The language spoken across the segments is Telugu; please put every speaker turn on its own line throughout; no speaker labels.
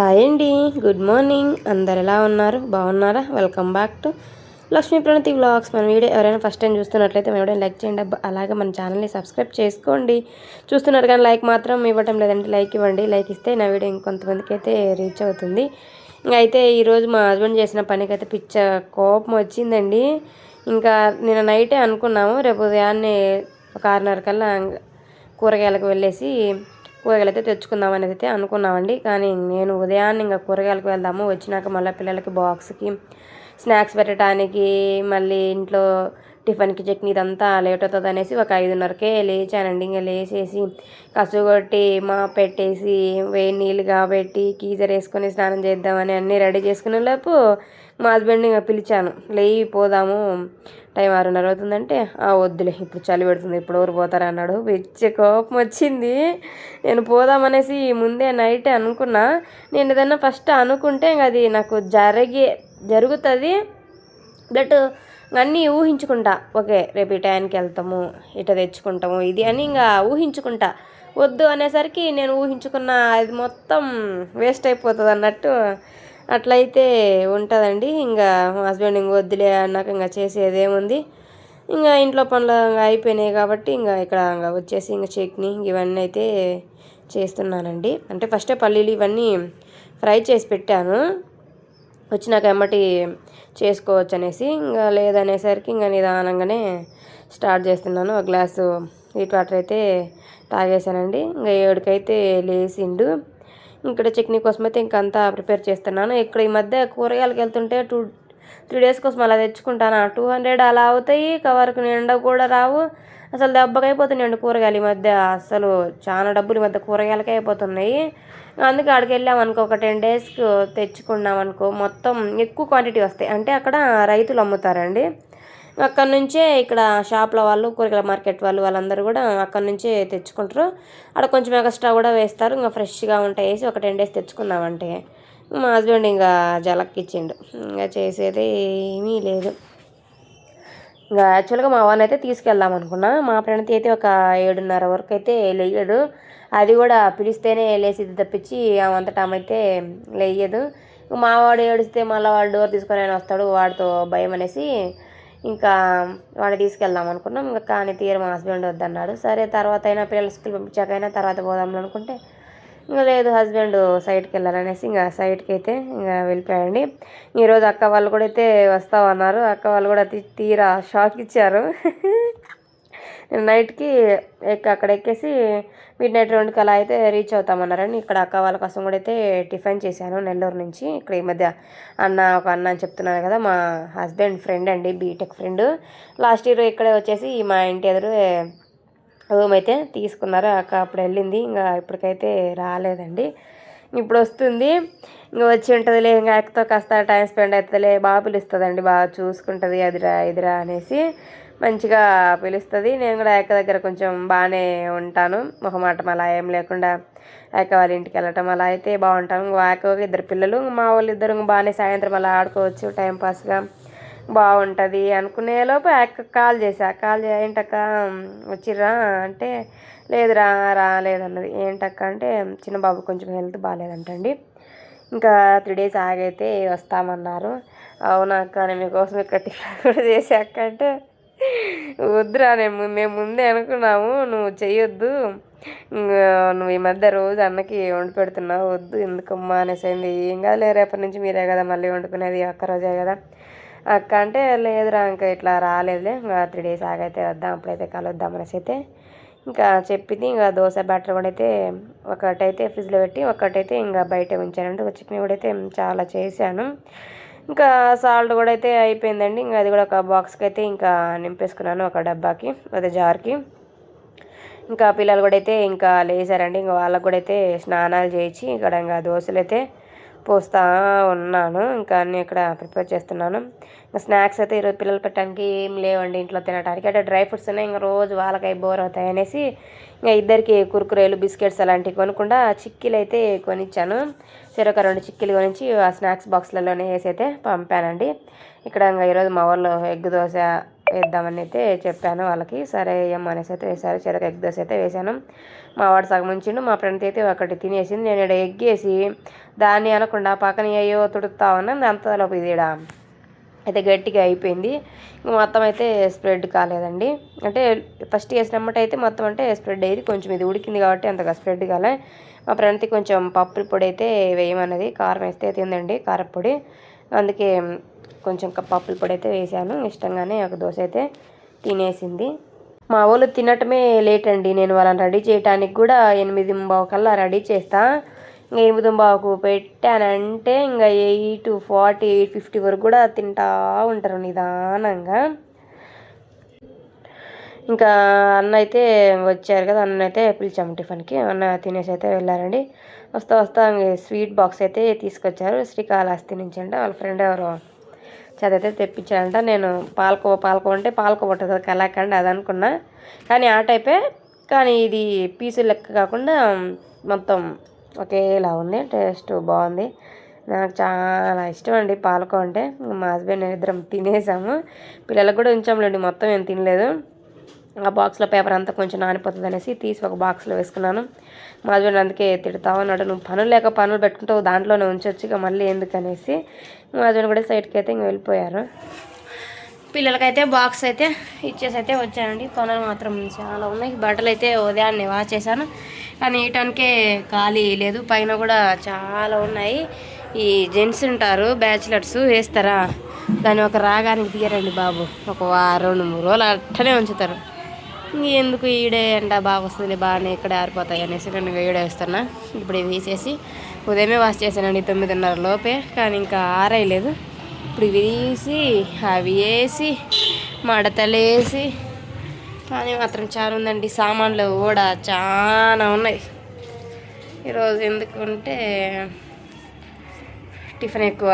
హాయ్ అండి. Good morning. అందరు ఎలా ఉన్నారు? బాగున్నారా? Welcome back to Lakshmi Pranathi vlogs. మన వీడియో ఎవరైనా ఫస్ట్ టైం చూస్తున్నట్లయితే మేము లైక్ చేయండి. అలాగే మన ఛానల్ని సబ్స్క్రైబ్ చేసుకోండి. చూస్తున్నారు కానీ లైక్ మాత్రం ఇవ్వటం లేదంటే లైక్ ఇవ్వండి. లైక్ ఇస్తే నా వీడియో ఇంకొంతమందికి అయితే రీచ్ అవుతుంది. అయితే ఈరోజు మా హస్బెండ్ చేసిన పనికి అయితే పిచ్చ కోపం వచ్చిందండి. ఇంకా నేను నైటే అనుకున్నాము. రేపు ఉదయాన్నే ఒక ఆరున్నర కల్లా కూరగాయలకు వెళ్ళేసి కూరగాయలు అయితే తెచ్చుకుందాం అనేది అయితే అనుకున్నామండి. కానీ నేను ఉదయాన్నే ఇంకా కూరగాయలకు వెళ్దాము. వచ్చినాక మళ్ళీ పిల్లలకి బాక్స్కి స్నాక్స్ పెట్టడానికి మళ్ళీ ఇంట్లో టిఫిన్కి చట్నీ ఇదంతా లేట్ అవుతుంది అనేసి ఒక ఐదున్నరకే లేచానండి. ఇంకా లేచేసి కసుగొట్టి మా పెట్టేసి వేడి నీళ్ళు కాబట్టి గీజర్ వేసుకొని స్నానం చేద్దామని అన్నీ రెడీ చేసుకునే లోపు మా హస్బెండ్ని ఇంకా పిలిచాను. లేయి పోదాము. టైం ఆరున్నర అవుతుందంటే ఆ వద్దులే ఇప్పుడు చలి పెడుతుంది ఇప్పుడు ఎవరు పోతారు అన్నాడు. పిచ్చి కోపం వచ్చింది. నేను పోదామనేసి ముందే నైట్ అనుకున్నా. నేను ఏదైనా ఫస్ట్ అనుకుంటే ఇంక అది నాకు జరిగే జరుగుతుంది. దట్ అన్నీ ఊహించుకుంటా. ఓకే రేపు ఈ టైంకి వెళ్తాము ఇట తెచ్చుకుంటాము ఇది అని ఇంకా ఊహించుకుంటా. వద్దు అనేసరికి నేను ఊహించుకున్న అది మొత్తం వేస్ట్ అయిపోతుంది అన్నట్టు అట్లయితే ఉంటుందండి. ఇంకా హస్బెండ్ ఇంక వద్దులే అన్నాక ఇంకా చేసేదేముంది. ఇంకా ఇంట్లో పనులు ఇంకా అయిపోయినాయి కాబట్టి ఇంకా ఇక్కడ ఇంకా వచ్చేసి ఇంకా చట్నీ ఇవన్నీ అయితే చేస్తున్నానండి. అంటే ఫస్టే పల్లీలు ఇవన్నీ ఫ్రై చేసి పెట్టాను. వచ్చినాక ఎమ్మటి చేసుకోవచ్చు అనేసి ఇంకా లేదనేసరికి ఇంకా నిదానంగానే స్టార్ట్ చేస్తున్నాను. ఒక గ్లాసు హీట్ వాటర్ అయితే తాగేసానండి ఇంకా ఏడుకైతే లేచిండు ఇక్కడ చట్నీ కోసం అయితే ఇంకంతా ప్రిపేర్ చేస్తున్నాను. ఇక్కడ ఈ మధ్య కూరగాయలకు వెళ్తుంటే టూ త్రీ డేస్ కోసం అలా తెచ్చుకుంటాను. టూ హండ్రెడ్ అలా అవుతాయి. కవర్కి నిండా కూడా రావు. అసలు దెబ్బకైపోతున్నాయండి కూరగాయలు ఈ మధ్య. అసలు చాలా డబ్బులు ఈ మధ్య కూరగాయలకే అయిపోతున్నాయి. అందుకే అక్కడికి వెళ్ళామనుకో ఒక టెన్ డేస్కి తెచ్చుకున్నాం అనుకో మొత్తం ఎక్కువ క్వాంటిటీ వస్తాయి. అంటే అక్కడ రైతులు అమ్ముతారండి. అక్కడ నుంచే ఇక్కడ షాప్ల వాళ్ళు కూరగాయల మార్కెట్ వాళ్ళు వాళ్ళందరూ కూడా అక్కడ నుంచే తెచ్చుకుంటారు. అక్కడ కొంచెం ఎక్స్ట్రా కూడా వేస్తారు. ఇంకా ఫ్రెష్గా ఉంటాయి వేసి ఒక టెన్ డేస్ తెచ్చుకుందామంటే మా హస్బెండ్ ఇంకా జలక్కిచ్చిండు. ఇంకా చేసేది ఏమీ లేదు. ఇంకా యాక్చువల్గా మా వాడిని అయితే తీసుకెళ్దాం అనుకున్నా. మా ఫ్రెండ్ అయితే ఒక ఏడున్నర వరకు అయితే లేయడు. అది కూడా పిలిస్తేనే లేచిది తప్పించి ఆమంతటా అయితే లేయదు. మా వాడు ఏడిస్తే మళ్ళీ వాడు డోర్ తీసుకొని ఆయన వస్తాడు. వాడితో భయం అనేసి ఇంకా వాడిని తీసుకెళ్దాం అనుకున్నాం. ఇంకా కానీ తీరు మా హస్బెండ్ వద్దన్నాడు. సరే తర్వాత అయినా పిల్లలు స్కూల్ పంపించాకైనా తర్వాత పోదాం అనుకుంటే ఇంకా లేదు హస్బెండ్ సైట్కి వెళ్ళాలనేసి ఇంకా సైట్కి అయితే ఇంకా వెళ్ళిపోయాడండి. ఈరోజు అక్క వాళ్ళు కూడా అయితే వస్తామన్నారు అక్క వాళ్ళు కూడా తీ- తీరా షాక్ ఇచ్చారు. నైట్కి ఎక్క అక్కడ ఎక్కేసి మిడ్ నైట్ రెండుకి అలా అయితే రీచ్ అవుతామన్నారని ఇక్కడ అక్క వాళ్ళ కోసం కూడా అయితే టిఫిన్ చేశాను నెల్లూరు నుంచి. ఇక్కడ ఈ మధ్య అన్న ఒక అన్న అని చెప్తున్నారు కదా మా హస్బెండ్ ఫ్రెండ్ అండి బీటెక్ ఫ్రెండ్. లాస్ట్ ఇయర్ ఇక్కడే వచ్చేసి మా ఇంటి ఎదురు రూమ్ అయితే తీసుకున్నారు. అక్క అప్పుడు వెళ్ళింది ఇంకా ఇప్పటికైతే రాలేదండి. ఇప్పుడు వస్తుంది. ఇంకా వచ్చి ఉంటుందిలే ఇంకా అక్కతో కాస్త టైం స్పెండ్ అవుతుందిలే బాగా పిలుస్తుందండి బాగా చూసుకుంటుంది అదిరా ఇదిరా అనేసి. మంచిగా పిలుస్తుంది. నేను కూడా అక్క దగ్గర కొంచెం బాగానే ఉంటాను. మొహమాటం అలా ఏం లేకుండా అక్క వాళ్ళ ఇంటికి వెళ్ళటం అలా అయితే బాగుంటాను ఇంకో ఇద్దరు పిల్లలు మా వాళ్ళు ఇద్దరు బాగానే సాయంత్రం అలా ఆడుకోవచ్చు టైంపాస్గా బాగుంటుంది అనుకునే లోపు అక్క కాల్ చేసా. కాల్ చే ఏంటక్క వచ్చిర్రా? అంటే లేదురా రాలేదన్నది ఏంటక్క? అంటే చిన్న బాబు కొంచెం హెల్త్ బాగాలేదంటండి ఇంకా త్రీ డేస్ ఆగైతే వస్తామన్నారు. అవునా అక్క నేను మీకోసం ఇక్కడ టిఫిన్ కూడా చేసా అంటే వద్దురా నేను మేము ముందే అనుకున్నాము నువ్వు చేయొద్దు ఇంకా నువ్వు ఈ మధ్య రోజు అన్నకి వండి పెడుతున్నావు వద్దు ఎందుకమ్మా అనేసింది. ఏం కాదులే రేపటి నుంచి మీరే కదా మళ్ళీ వండుకునేది అక్క రోజే కదా. అక్క అంటే లేదురా ఇంకా ఇట్లా రాలేదులే. ఇంకా త్రీ డేస్ ఆగైతే వద్దాం అప్పుడైతే కలుద్దాం అనేసి అయితే ఇంకా చెప్పింది. ఇంకా దోశ బ్యాటర్ కూడా అయితే ఒకటైతే ఫ్రిడ్జ్లో పెట్టి ఒకటైతే ఇంకా బయట ఉంచానంటే ఒక చట్నీ కూడా అయితే చాలా చేశాను. ఇంకా సాల్ట్ కూడా అయితే అయిపోయిందండి. ఇంకా అది కూడా ఒక బాక్స్కి అయితే ఇంకా నింపేసుకున్నాను ఒక డబ్బాకి అదే జార్కి ఇంకా పిల్లలు కూడా అయితే ఇంకా లేచారండి. ఇంకా వాళ్ళకు కూడా అయితే స్నానాలు చేయించి ఇక్కడ ఇంకా దోశలు అయితే పోస్తా ఉన్నాను. ఇంకా అన్నీ ఇక్కడ ప్రిపేర్ చేస్తున్నాను. ఇంకా స్నాక్స్ అయితే ఈరోజు పిల్లలు పెట్టడానికి ఏం లేవండి ఇంట్లో తినడానికి అంటే డ్రై ఫ్రూట్స్ ఉన్నాయి. ఇంకా రోజు వాళ్ళకై బోర్ అవుతాయి అనేసి ఇంకా ఇద్దరికి కుర్కురేలు బిస్కెట్స్ అలాంటివి కొనకుండా చిక్కీలు అయితే కొనిచ్చాను. చెరొక రెండు చిక్కీలు కొనిచ్చి ఆ స్నాక్స్ బాక్స్లలోనే వేసి అయితే పంపానండి. ఇక్కడ ఇంకా ఈరోజు మా ఊళ్ళో ఎగ్ దోశ వేద్దామని అయితే చెప్పాను వాళ్ళకి. సరే ఏమనేసి అయితే వేసారు చెరకు ఎగ్ దోశ అయితే వేసాను మా వాడు సగం ఉంచిండు. మా ఫ్రెండ్ అయితే ఒకటి తినేసింది. నేను ఇక్కడ ఎగ్గేసి దాన్ని అనకుండా పక్కన అయ్యో తుడుతా ఉన్నాను అంతలోపు ఇది ఈడ అయితే గట్టిగా అయిపోయింది. మొత్తం అయితే స్ప్రెడ్ కాలేదండి. అంటే ఫస్ట్ వేసినమ్మట అయితే మొత్తం అంటే స్ప్రెడ్ అయ్యింది కొంచెం ఇది ఉడికింది కాబట్టి అంతగా స్ప్రెడ్ కాలే. మా ఫ్రెండ్కి కొంచెం పప్పుల పొడి అయితే వేయమన్నది. కారం వేస్తే తిందండి కారపొడి అందుకే కొంచెం పప్పుల పొడి అయితే వేసాను. ఇష్టంగానే ఒక దోశ అయితే తినేసింది. మా వాళ్ళు తినటమే లేట్ అండి. నేను వాళ్ళని రెడీ చేయడానికి కూడా ఎనిమిది బావు కల్లా రెడీ చేస్తా. ఇంకా ఎనిమిది బావుకు పెట్టానంటే ఇంకా ఎయిట్ ఫార్టీ ఎయిట్ ఫిఫ్టీ వరకు కూడా తింటా ఉంటారు నిదానంగా. ఇంకా అన్న అయితే వచ్చారు కదా. అన్న అయితే పిలిచాము టిఫిన్కి. అన్న తినేసి అయితే వెళ్ళారండి. వస్తా వస్తా స్వీట్ బాక్స్ అయితే తీసుకొచ్చారు. శ్రీకాళహస్తి నుంచి అంట వాళ్ళ ఫ్రెండ్ ఎవరు చదివితే తెప్పించారంట. నేను పాలకోవ పాలకోవ అంటే పాలకోవ ఉంటుంది కదా అది అనుకున్నా. కానీ ఆ టైపే కానీ ఇది పీసు లెక్క కాకుండా మొత్తం ఒకేలా ఉంది. టేస్ట్ బాగుంది. నాకు చాలా ఇష్టం అండి పాలకో అంటే. మా హస్బెండ్ ఇద్దరం తినేసాము. పిల్లలకు కూడా ఉంచాంలేండి మొత్తం ఏం తినలేదు. ఆ బాక్స్లో పేపర్ అంతా కొంచెం నానిపోతుంది అనేసి తీసి ఒక బాక్స్లో వేసుకున్నాను. మా హస్బెండ్ అందుకే తిడతా అన్నాడు నువ్వు పనులు లేక పనులు పెట్టుకుంటావు దాంట్లోనే ఉంచొచ్చు ఇక మళ్ళీ ఎందుకనేసి మా హస్బెండ్ కూడా సైడ్కి అయితే ఇంక వెళ్ళిపోయారు. పిల్లలకైతే బాక్స్ అయితే ఇచ్చేసి అయితే వచ్చానండి. పనులు మాత్రం చాలా ఉన్నాయి. బట్టలు అయితే ఉదయాన్నే వాష్ చేశాను. కానీ ఇయటానికే ఖాళీ లేదు. పైన కూడా చాలా ఉన్నాయి. ఈ జెంట్స్ ఉంటారు బ్యాచిలర్స్ వేస్తారా? దాన్ని ఒక రాగానికి తీయరండి బాబు. ఒక వారం రెండు మూడు రోజులు అట్టనే ఉంచుతారు. ఎందుకు ఈడే ఎండ బాగా వస్తుంది బాగానే ఇక్కడ ఆరిపోతాయి అనేసి నేను ఈడే వేస్తున్నా. ఇప్పుడు ఇవి తీసేసి ఉదయమే వాష్ చేశానండి తొమ్మిదిన్నర లోపే కానీ ఇంకా ఆరేయలేదు. ఇప్పుడు ఇవి తీసి అవి వేసి మడతలేసి కానీ మాత్రం చాలా ఉందండి సామాన్లు కూడా చాలా ఉన్నాయి. ఈరోజు ఎందుకంటే టిఫిన్ ఎక్కువ.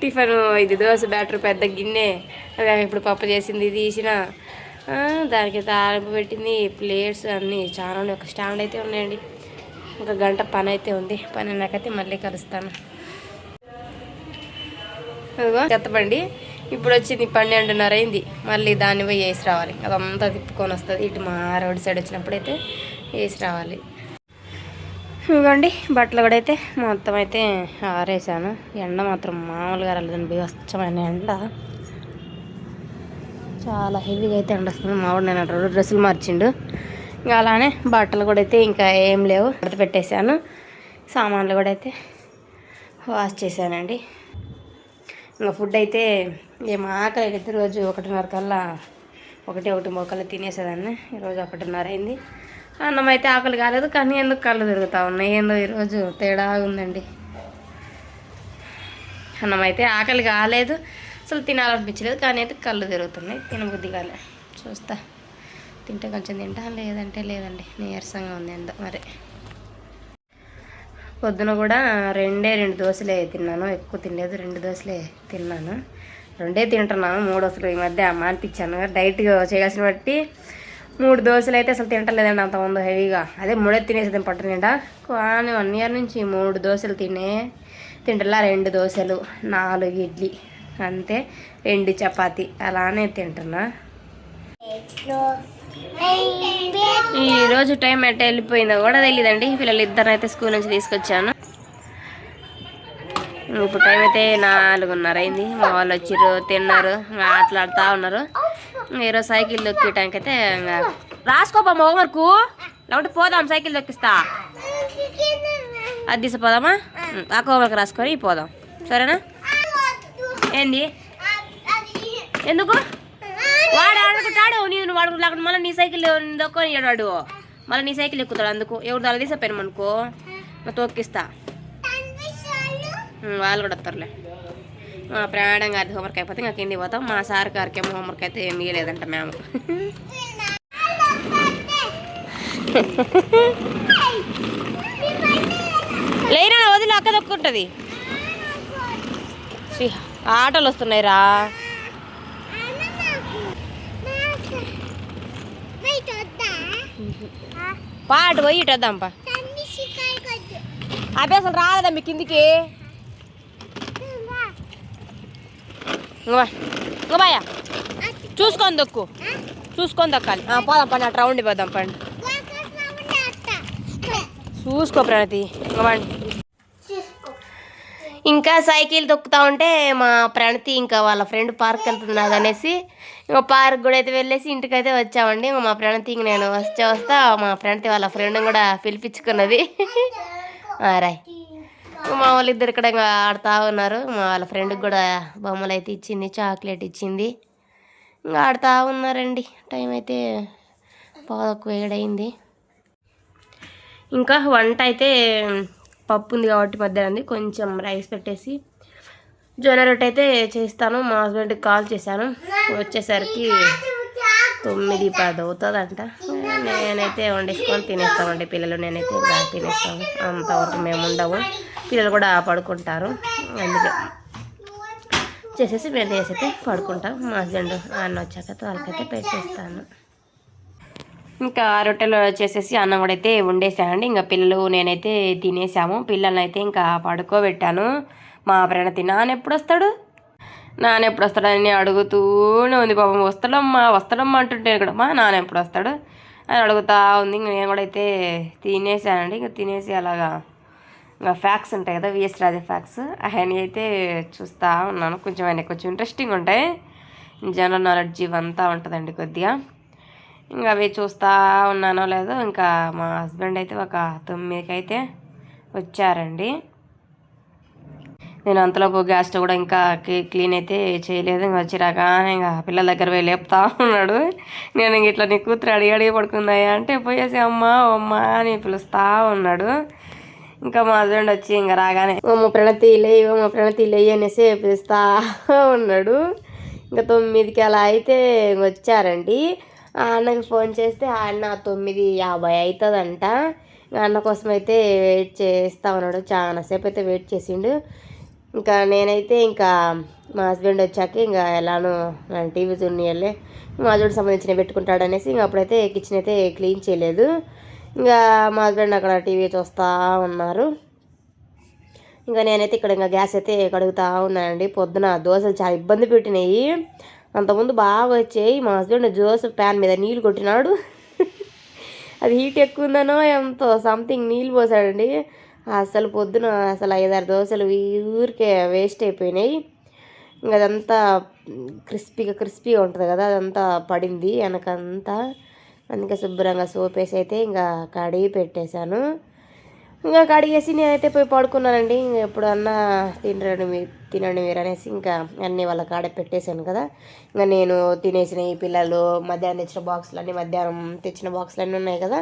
టిఫిన్ ఇది దోశ బ్యాటర్ పెద్ద గిన్నె ఇప్పుడు పప్పు చేసింది తీసిన. దానికి తాలింపు పెట్టింది ప్లేట్స్ అన్నీ చాలా ఉన్నాయి. ఒక స్టాండ్ అయితే ఉన్నాయండి. ఒక గంట పని అయితే ఉంది. పని నాకైతే మళ్ళీ కలుస్తాను. అదిగో చెత్తబండి ఇప్పుడు వచ్చింది పన్నెండున్నర అయింది. మళ్ళీ దాన్ని పోయి వేసి రావాలి. అదంతా తిప్పుకొని వస్తుంది. ఇటు మా రోడ్ సైడ్ వచ్చినప్పుడైతే వేసి రావాలి. ఇవ్వండి బట్టలు కూడా అయితే మొత్తం అయితే ఆరేసాను. ఎండ మాత్రం మామూలుగా రాలేదండి. బీభత్సమైన ఎండ. చాలా హెవీగా అయితే ఎండొస్తుంది మావాడు నేను అటు డ్రెస్సులు మార్చిండు. ఇంకా అలానే బట్టలు కూడా అయితే ఇంకా ఏం లేవు. మడత పెట్టేశాను. సామాన్లు కూడా అయితే వాష్ చేశానండి. ఇంకా ఫుడ్ అయితే ఏం ఆకలి అయితే రోజు ఒకటిన్నర కల్లా ఒకటి ఒకటి మొక్కలు తినేసేదాన్ని. ఈరోజు ఒకటిన్నర అయింది. అన్నం అయితే ఆకలి కాలేదు కానీ ఎందుకు కళ్ళు తిరుగుతూ ఉన్నాయి? ఏందో ఈరోజు తేడా ఉందండి. అన్నం అయితే ఆకలి కాలేదు. అసలు తినాలనిపించలేదు కానీ అయితే కళ్ళు తిరుగుతున్నాయి తినబుద్ధి కాలే చూస్తా. తింటే కొంచెం తింటా లేదంటే లేదండి. నీరసంగా ఉంది ఎంత మరి. పొద్దున కూడా రెండే రెండు దోశలే తిన్నాను. ఎక్కువ తినలేదు రెండు దోశలే తిన్నాను. రెండే తింటున్నాను మూడు అసలు ఈ మధ్య మానిపించాను డైట్గా చేయాల్సిన బట్టి మూడు దోశలు అయితే అసలు తింటలేదండి అంత ముందు హెవీగా. అదే మూడే తినేసేది పట్టు నిండా. కానీ వన్ ఇయర్ నుంచి మూడు దోశలు తినే తింటలా రెండు దోశలు నాలుగు ఇడ్లీ. అంతే. రెండు చపాతి. అలానే తింటున్నా. ఈ రోజు టైం ఎట్ట వెళ్ళిపోయిందో కూడా తెలియదండి పిల్లలు ఇద్దరైతే అయితే స్కూల్ నుంచి తీసుకొచ్చాను. ఇప్పుడు టైం అయితే నాలుగున్నర అయింది. మా వాళ్ళు వచ్చిర్రు తిన్నారు ఆటలాడుతూ ఉన్నారు. ఈరోజు సైకిల్ దొక్కటానికి అయితే ఇంకా రాసుకోపా హోంవర్కు లేకుంటే పోదాం సైకిల్ దొక్కిస్తా. అది తీసుకుపోదామా ఆ ఆ హోంవర్క్ రాసుకొని పోదాం. సరేనా? ఏంది? ఎందుకు? వాడు ఆడుకుంటాడు నేను వాడు లేకుండా మళ్ళీ నీ సైకిల్ దొక్కొని వాడు మళ్ళీ నీ సైకిల్ ఎక్కుతాడు అందుకు. ఎవరు దాని తీసపోయాను అనుకో. నా తొక్కిస్తా. వాళ్ళు కూడా వస్తారులే. మా ప్రయాణం గారి హోంవర్క్ అయిపోతే ఇంకా కింది పోతాం. మా సార్ గారికి ఏమో హోంవర్క్ అయితే ఏం ఇవ్వలేదంట మేము లేనా వదిలి అక్క దొక్కుంటుంది శ్రీ ఆటోలు వస్తున్నాయి రా పాటు పోయి ఇటు వద్దాంపా అవి అసలు రాలేదా మీ కిందికి? బాయా. చూసుకొని దొక్కు. చూసుకొని దొక్కాలి. ఆ, పోదాం పండి అట్లా రౌండ్ పోదాం పండి చూసుకో ప్రణతి. ఇంకో పండి ఇంకా సైకిల్ తొక్కుతూ ఉంటే మా ప్రణతి ఇంకా వాళ్ళ ఫ్రెండ్ పార్క్ వెళ్తున్నది అనేసి ఇంకా పార్క్ కూడా అయితే వెళ్ళేసి ఇంటికి అయితే వచ్చామండి. ఇంకా మా ప్రణతి ఇంక నేను వస్తే వస్తా మా ప్రణతి వాళ్ళ ఫ్రెండ్ కూడా పిలిపించుకున్నది. రాయ్. మా వాళ్ళు ఇద్దరు ఇక్కడ ఇంకా ఆడుతూ ఉన్నారు. మా వాళ్ళ ఫ్రెండ్కి కూడా బొమ్మలు అయితే ఇచ్చింది చాక్లెట్ ఇచ్చింది. ఇంకా ఆడుతూ ఉన్నారండి. టైం అయితే పాదొక్క వేడైంది ఇంకా వంట అయితే పప్పు ఉంది కాబట్టి మధ్యాహ్నం కొంచెం రైస్ పెట్టేసి జొన్న రొట్టె అయితే చేస్తాను. మా హస్బెండ్కి కాల్ చేశాను. వచ్చేసరికి తొమ్మిది పది అవుతుందంట. నేనైతే వండేసుకొని తినేస్తామండి పిల్లలు. నేనైతే ఇంకా తినేస్తాము అంతవరకు మేము ఉండము. పిల్లలు కూడా పడుకుంటారు. అందుకే చేసేసి మేము చేసైతే పడుకుంటాం. మా హస్బెండ్ అన్న వచ్చాక వాళ్ళకైతే పెట్టేస్తాను. ఇంకా రొట్టెలు చేసేసి అన్నం కూడా అయితే వండేసానండి ఇంకా పిల్లలు నేనైతే తినేసాము. పిల్లల్ని అయితే ఇంకా పడుకోబెట్టాను. మా ప్రణతి నాన్న ఎప్పుడు వస్తాడు నాన్న ఎప్పుడు వస్తాడని అడుగుతూనే ఉంది పాపం. వస్తాడమ్మా వస్తాడమ్మా అంటుంటే కూడా మా నాన్న ఎప్పుడు వస్తాడు అని అడుగుతా ఉంది. ఇంక నేను కూడా అయితే తినేసానండి. ఇంకా తినేసి అలాగా ఇంకా ఫ్యాక్స్ ఉంటాయి కదా విఎస్ రాజా ఫ్యాక్స్. అవన్నీ అయితే చూస్తూ ఉన్నాను. కొంచెం ఆయన కొంచెం ఇంట్రెస్టింగ్ ఉంటాయి. జనరల్ నాలెడ్జ్ ఇవంతా ఉంటుందండి కొద్దిగా. ఇంకా అవి చూస్తూ ఉన్నానో లేదో ఇంకా మా హస్బెండ్ అయితే ఒక తొమ్మిదికి అయితే వచ్చారండి. నేను అంతలోపు గ్యాస్ స్టవ్ కూడా ఇంకా క్లీన్ అయితే చేయలేదు. ఇంకా వచ్చి రాగానే ఇంకా పిల్లల దగ్గర పోయి లేపుతా ఉన్నాడు. నేను ఇంక ఇట్లా నీ కూతురు అడిగి అడిగి పడుకుందాయా అంటే పోయేసి అమ్మ అమ్మ అని పిలుస్తా ఉన్నాడు. ఇంకా మా హస్బెండ్ వచ్చి ఇంకా రాగానే ఓ ప్రణతి లేయి మా ప్రణతి లేయి అనేసి పిలుస్తా ఉన్నాడు. ఇంకా తొమ్మిదికి అలా అయితే వచ్చారండి. అన్నకి ఫోన్ చేస్తే ఆ అన్న తొమ్మిది యాభై అవుతుందంట ఇంకా అన్న కోసం అయితే వెయిట్ చేస్తా ఉన్నాడు. చాలాసేపు అయితే వెయిట్ చేసిండు. ఇంకా నేనైతే ఇంకా మా హస్బెండ్ వచ్చాక ఇంకా ఎలానో నేను టీవీ తున్నీయలే మా హస్బెండ్ సంబంధించిన పెట్టుకుంటాడు అనేసి ఇంకా అప్పుడైతే కిచెన్ అయితే క్లీన్ చేయలేదు. ఇంకా మా హస్బెండ్ అక్కడ టీవీ చూస్తూ ఉన్నారు. ఇంకా నేనైతే ఇక్కడ ఇంకా గ్యాస్ అయితే కడుగుతూ ఉన్నానండి. పొద్దున దోశలు చాలా ఇబ్బంది పెట్టినాయి. అంతకుముందు బాగా వచ్చాయి మా హస్బెండ్ దోశ ప్యాన్ మీద నీళ్ళు కొట్టినాడు. అది హీట్ ఎక్కువ ఉందనో ఎంతో సంథింగ్ నీళ్ళు పోసాడండి. అసలు పొద్దున అసలు ఐదారు దోశలు ఊరికే వేస్ట్ అయిపోయినాయి. ఇంకా అదంతా క్రిస్పీగా క్రిస్పీగా ఉంటుంది కదా అదంతా పడింది వెనకంతా. అందుకే శుభ్రంగా సోప్ వేసి అయితే ఇంకా కడిగి పెట్టేశాను. ఇంకా కడిగేసి నేనైతే పోయి పడుకున్నానండి. ఇంకా ఎప్పుడన్నా తినడం మీరు తినండి మీరు అనేసి ఇంకా అన్నీ వాళ్ళ కాడ పెట్టేశాను కదా. ఇంకా నేను తినేసిన ఈ పిల్లలు మధ్యాహ్నం తెచ్చిన బాక్సులు అన్నీ మధ్యాహ్నం తెచ్చిన బాక్సులు అన్నీ ఉన్నాయి కదా.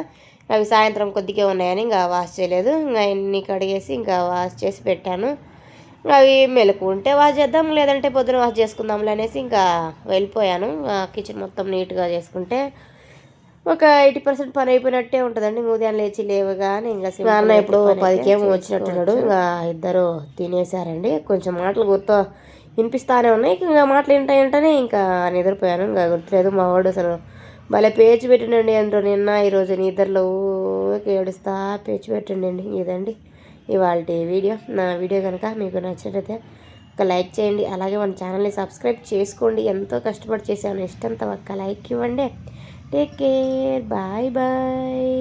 అవి సాయంత్రం కొద్దిగా ఉన్నాయని ఇంకా వాష్ చేయలేదు. ఇంకా అన్నీ కడిగేసి ఇంకా వాష్ చేసి పెట్టాను. అవి మెలకు ఉంటే వాష్ చేద్దాం లేదంటే పొద్దున వాష్ చేసుకుందాంలే అనేసి ఇంకా వెళ్ళిపోయాను. కిచెన్ మొత్తం నీట్గా చేసుకుంటే ఒక ఎయిటీ పర్సెంట్ పని అయిపోయినట్టే ఉంటుందండి. ఇంక ఉదయం లేచి లేవగానే ఇంకా అన్న ఇప్పుడు పదికేమో వచ్చినట్టున్నాడు. ఇంకా ఇద్దరు తినేసారండి. కొంచెం మాటలు గుర్తు వినిపిస్తానే ఉన్నాయి. ఇంకా మాటలు వింటా వింటానే ఇంకా నిద్రపోయాను. ఇంకా గుర్తులేదు మా వాడు అసలు భలే పేచి పెట్టినండి అందులో. నిన్న ఈరోజు నిద్రలో ఏడుస్తా పేచి పెట్టండి ఇదండి ఇవాళ వీడియో. నా వీడియో కనుక మీకు నచ్చినట్లయితే ఒక లైక్ చేయండి. అలాగే మన ఛానల్ని సబ్స్క్రైబ్ చేసుకోండి. ఎంతో కష్టపడి చేశాను. ఇష్టంతో ఒక్క లైక్ ఇవ్వండి. Take care bye bye